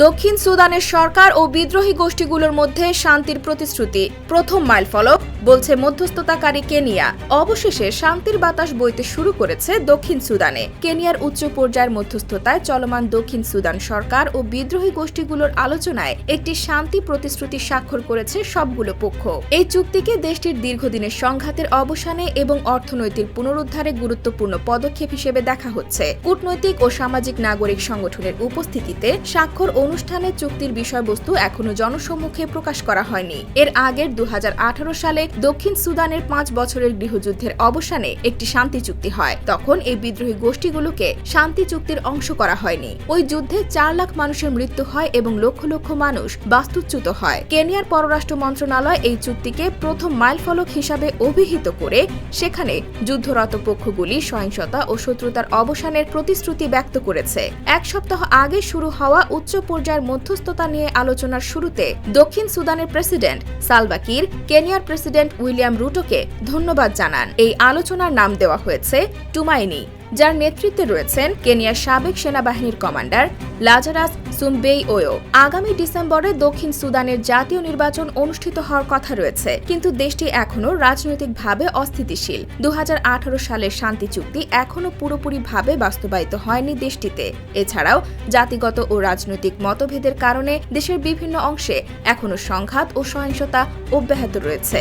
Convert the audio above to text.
দক্ষিণ সুদানের সরকার ও বিদ্রোহী গোষ্ঠীগুলোর মধ্যে শান্তির প্রতিশ্রুতি, প্রথম মাইল ফলক, বলছে মধ্যস্থতাকারী কেনিয়া। অবশেষে শান্তির বাতাস বইতে শুরু করেছে দক্ষিণ সুদানে। কেনিয়ার উচ্চ পর্যায়ের মধ্যস্থতায় চলমান দক্ষিণ সুদান সরকার ও বিদ্রোহী গোষ্ঠীগুলোর আলোচনায় একটি শান্তি প্রতিশ্রুতি স্বাক্ষর করেছে সবগুলো পক্ষ। এই চুক্তিকে দেশটির দীর্ঘদিনের সংঘাতের অবসানে এবং অর্থনৈতিক পুনরুদ্ধারে গুরুত্বপূর্ণ পদক্ষেপ হিসেবে দেখা হচ্ছে। কূটনৈতিক ও সামাজিক নাগরিক সংগঠনের উপস্থিতিতে স্বাক্ষর অনুষ্ঠানে চুক্তির বিষয়বস্তু এখনও জনসম্মুখে প্রকাশ করা হয়নি। এর আগের দু সালে দক্ষিণ সুদানের পাঁচ বছরের গৃহযুদ্ধের অবসানে একটি শান্তি চুক্তি হয়। তখন এই বিদ্রোহী গোষ্ঠীগুলোকে শান্তি চুক্তির অংশ করা হয়নি। ওই যুদ্ধে চার লাখ মানুষের মৃত্যু হয় এবং লক্ষ লক্ষ মানুষ বাস্তুচ্যুত হয়। কেনিয়ার পররাষ্ট্র মন্ত্রণালয় এই চুক্তিকে প্রথম মাইলফলক হিসাবে অভিহিত করে সেখানে যুদ্ধরত পক্ষগুলি সহিংসতা ও শত্রুতার অবসানের প্রতিশ্রুতি ব্যক্ত করেছে। এক সপ্তাহ আগে শুরু হওয়া উচ্চ পর্যায়ের মধ্যস্থতা নিয়ে আলোচনার শুরুতে দক্ষিণ সুদানের প্রেসিডেন্ট সালবাকির, কেনিয়ার প্রেসিডেন্ট উইলিয়াম রুটোকে ধন্যবাদ জানান। এই আলোচনার নাম দেওয়া হয়েছে টুমাইনি, যার নেতৃত্বে রয়েছেন কেনিয়ার সাবেক সেনাবাহিনীর কমান্ডার লাজারাস সুমবেই ওয়ো আগামী ডিসেম্বরে দক্ষিণ সুদানের জাতীয় নির্বাচন অনুষ্ঠিত হওয়ার কথা রয়েছে, কিন্তু দেশটি এখনও রাজনৈতিকভাবে অস্থিতিশীল। দু হাজার আঠারো সালের শান্তি চুক্তি এখনও পুরোপুরিভাবে বাস্তবায়িত হয়নি দেশটিতে। এছাড়াও জাতিগত ও রাজনৈতিক মতভেদের কারণে দেশের বিভিন্ন অংশে এখনও সংঘাত ও সহিংসতা অব্যাহত রয়েছে।